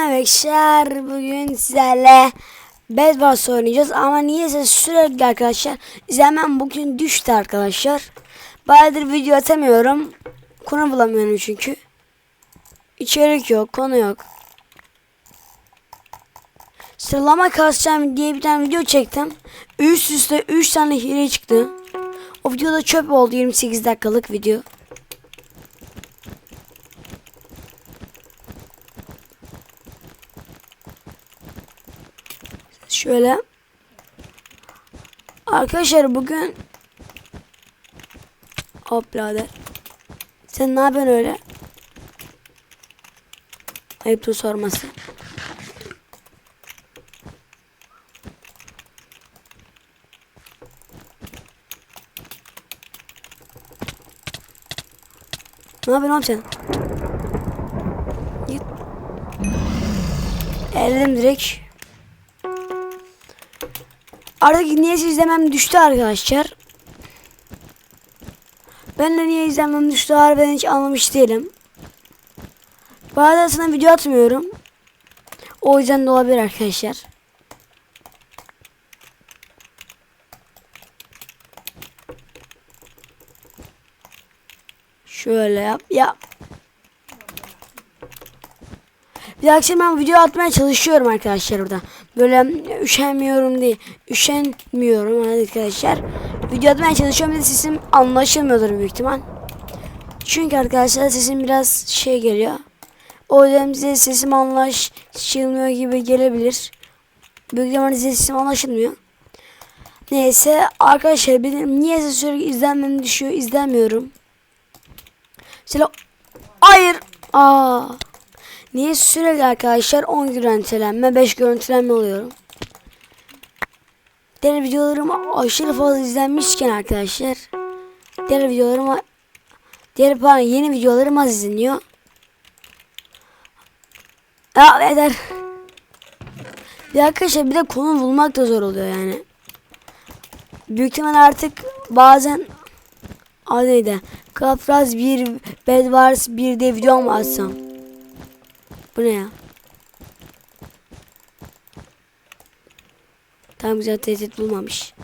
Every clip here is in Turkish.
arkadaşlar bugün sizlerle Bedwars oynayacağız ama niyeyse sürekli arkadaşlar izlemem bugün düştü arkadaşlar. Bayağıdır video atamıyorum. Konu bulamıyorum çünkü. İçerik yok, konu yok. Sıralama kasacağım diye bir tane video çektim. Üst üste 3 tane hile çıktı. O videoda çöp oldu 28 dakikalık video. Şöyle. Arkadaşlar bugün Hop birader. Sen ne yapıyorsun öyle? Ayıptır sorması. Ne yapıyorsun oğlum sen? Git. Elledim direkt. Artık niye izlemem düştü arkadaşlar. Ben de niye izlemem düştü harbiden hiç anlamış değilim. Bazen video atmıyorum. O yüzden de olabilir arkadaşlar. Şöyle yap. Yap. Bir akşam ben video atmaya çalışıyorum arkadaşlar burada. Böyle üşenmiyorum değil. Üşenmiyorum arkadaşlar. Video atmaya çalışıyorum. Bir sesim anlaşılmıyordur büyük ihtimal. Çünkü arkadaşlar sesim biraz şey geliyor. O yüzden size sesim anlaşılmıyor gibi gelebilir. Büyük ihtimalle size sesim anlaşılmıyor. Neyse arkadaşlar benim niye sürekli izlenmem düşüyor izlemiyorum. Mesela hayır. Aa. Niye sürekli arkadaşlar 10 görüntülenme 5 görüntülenme oluyorum. Diğer videolarım aşırı fazla izlenmişken arkadaşlar. Diğer videolarım diğer pardon yeni videolarım az izleniyor. Ya eder. Bir arkadaşlar bir de konu bulmak da zor oluyor yani. Büyük ihtimal artık bazen adı neydi? Kafraz bir Bed Wars bir de video mu atsam? Bu ne ya? Tam güzel tehdit bulmamış.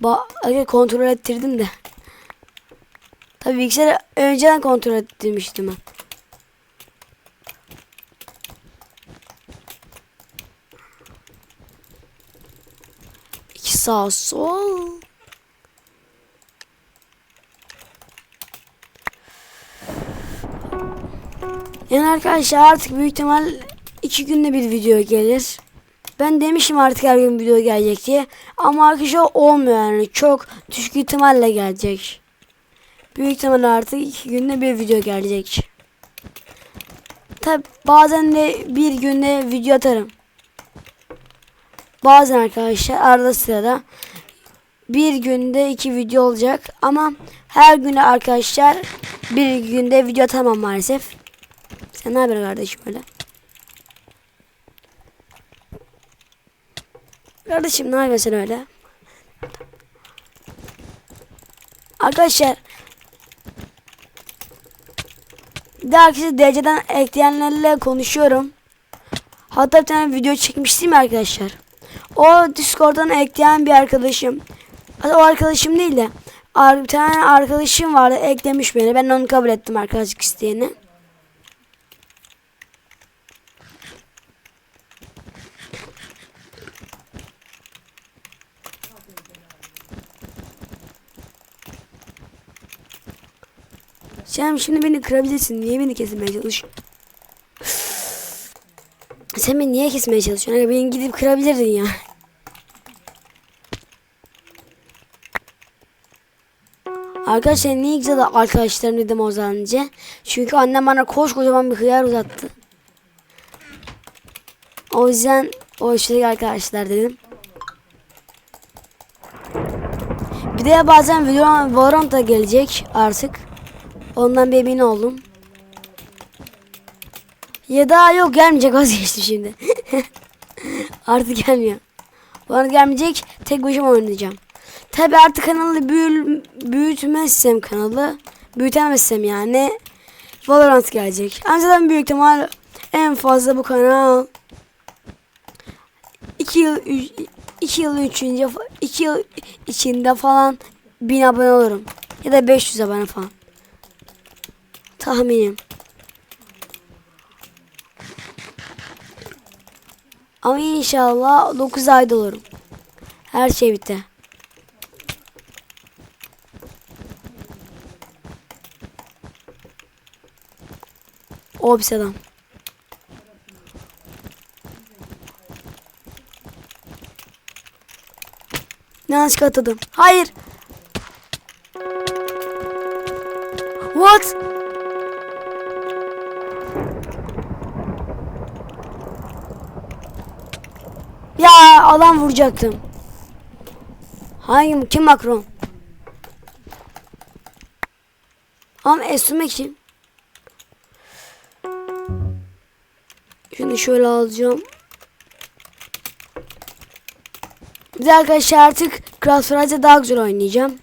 Ba Aga kontrol ettirdim de. Tabii bilgisayarı önceden kontrol ettirmiştim ben. İki sağ sol. Yani arkadaşlar artık büyük ihtimal iki günde bir video gelir. Ben demişim artık her gün video gelecek diye. Ama arkadaşlar olmuyor yani. Çok düşük ihtimalle gelecek. Büyük ihtimal artık iki günde bir video gelecek. Tabi bazen de bir günde video atarım. Bazen arkadaşlar arada sırada bir günde iki video olacak. Ama her güne arkadaşlar bir günde video atamam maalesef. Sen ne haber kardeşim öyle? Kardeşim ne yapıyorsun öyle? Arkadaşlar bir de arkadaşlar dereceden ekleyenlerle konuşuyorum. Hatta bir tane video çekmiştim arkadaşlar. O Discord'dan ekleyen bir arkadaşım. O arkadaşım değil de bir tane arkadaşım vardı eklemiş beni. Ben onu kabul ettim arkadaşlık isteyeni. Sen şimdi beni kırabilirsin. Niye beni kesmeye çalışıyorsun? Sen beni niye kesmeye çalışıyorsun? Beni gidip kırabilirdin ya. Arkadaşlar niye güzel arkadaşlarım dedim o zaman önce. Çünkü annem bana koskocaman bir hıyar uzattı. O yüzden o işte arkadaşlar dedim. Bir de bazen video Valorant da gelecek artık. Ondan bir emin oldum. Ya da yok gelmeyecek vazgeçtim şimdi. artık gelmiyor. Bana gelmeyecek tek başıma oynayacağım. Tabi artık kanalı büyül, büyütmezsem kanalı büyütemezsem yani Valorant gelecek. Zaten büyük ihtimal en fazla bu kanal 2 yıl 2 yıl üçünce 2 yıl içinde falan 1000 abone olurum. Ya da 500 abone falan. Tahminim. Ama inşallah 9 ayda olurum. Her şey bitti. O bir adam. Yanlışlıkla atladım. Hayır. What? Ya adam vuracaktım. Hangi kim Macron? Ama Esume kim? Şunu şöyle alacağım. Bir arkadaşlar artık Craft Fridays'e daha güzel oynayacağım.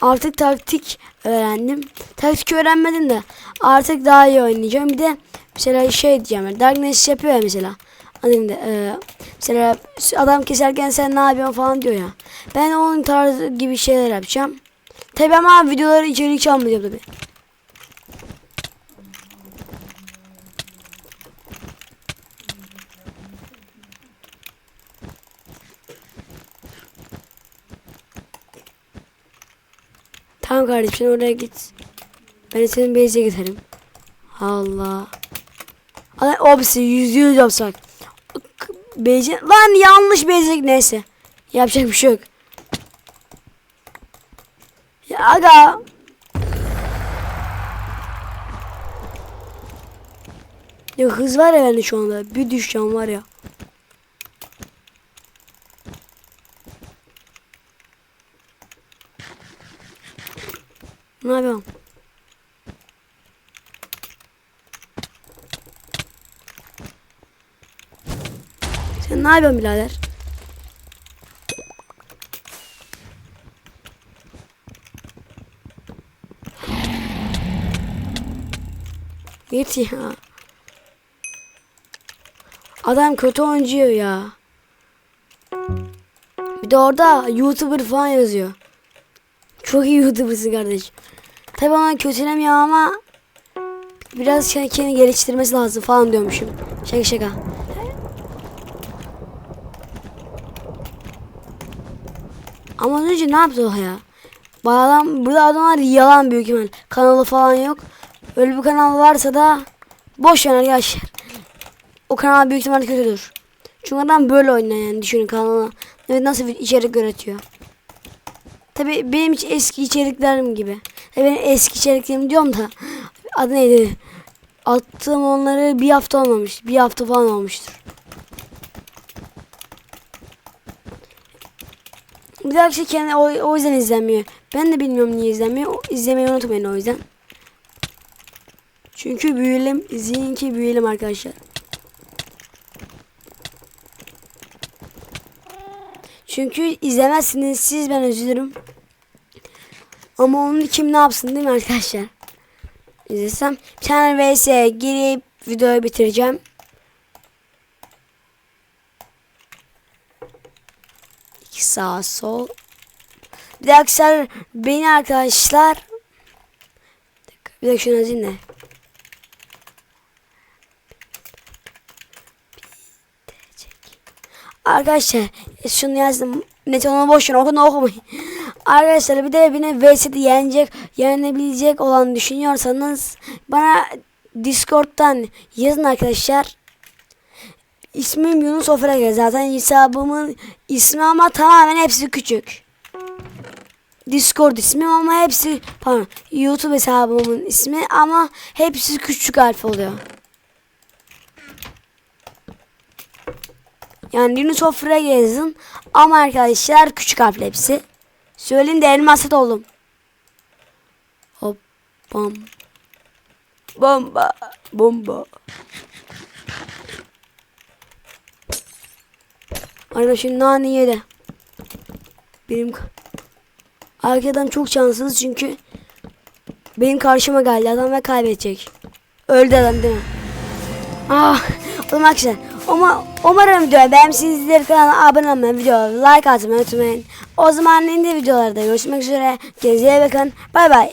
Artık taktik öğrendim. Taktik öğrenmedim de artık daha iyi oynayacağım. Bir de mesela şey diyeceğim. Darkness yapıyor ya mesela. Adını da, e, mesela adam keserken sen ne yapıyorsun falan diyor ya. Ben onun tarzı gibi şeyler yapacağım. Tabi ama videoları içerik çalmayacağım tabi. Tamam kardeşim oraya git. Ben senin base'e giderim. Allah. Obsi yüzde yüz yapsak. Base lan yanlış base'e neyse. Yapacak bir şey yok. Ya aga. Ya hız var ya bende şu anda. Bir düşeceğim var ya. Ne yapıyorum? Sen ne yapıyorsun birader? Git ya. Adam kötü oyuncuyor ya. Bir de orada YouTuber falan yazıyor. Çok iyi YouTuber'sın kardeşim. Tabi ona kötülemiyor ama biraz kendini geliştirmesi lazım falan diyormuşum. Şaka şaka. Ama önce ne yaptı o ya? Bu adam, burada adamlar yalan büyük ihtimal. Kanalı falan yok. Öyle bir kanal varsa da boş ver arkadaşlar. O kanal büyük ihtimal kötüdür. Çünkü adam böyle oynuyor yani düşünün kanalına. Evet nasıl bir içerik üretiyor. Tabi benim hiç eski içeriklerim gibi. Tabii benim eski içeriklerim diyorum da adı neydi? Attığım onları bir hafta olmamış. Bir hafta falan olmuştur. Bir daha şey kendi o, o yüzden izlenmiyor. Ben de bilmiyorum niye izlenmiyor. O, izlemeyi unutmayın o yüzden. Çünkü büyüyelim. İzleyin ki büyüyelim arkadaşlar. Çünkü izlemezsiniz siz ben üzülürüm. Ama onu kim ne yapsın değil mi arkadaşlar? İzlesem. Bir tane vs girip videoyu bitireceğim. İki sağ sol. Bir de arkadaşlar beni arkadaşlar. Bir dakika şunu da. Arkadaşlar şunu yazdım. Net onu boş ver okunu okumayın. Arkadaşlar bir de beni VS'de yenecek, yenebilecek olan düşünüyorsanız bana Discord'dan yazın arkadaşlar. İsmim Yunus Ofrege zaten hesabımın ismi ama tamamen hepsi küçük. Discord ismim ama hepsi pardon YouTube hesabımın ismi ama hepsi küçük harf oluyor. Yani Yunus Ofrege yazın ama arkadaşlar küçük harfle hepsi. Söyleyeyim de elmasat oldum. Hop bam. Bomba. Bomba. Arkadaşım nane yedi. Benim Arkadan çok şanssız çünkü benim karşıma geldi adam ve kaybedecek. Öldü adam değil mi? Ah, o zaman arkadaşlar Uma, umarım videoyu beğenmişsinizdir. Kanala abone olmayı, videoya like atmayı unutmayın. O zaman yeni videolarda görüşmek üzere. Kendinize iyi bakın. Bay bay.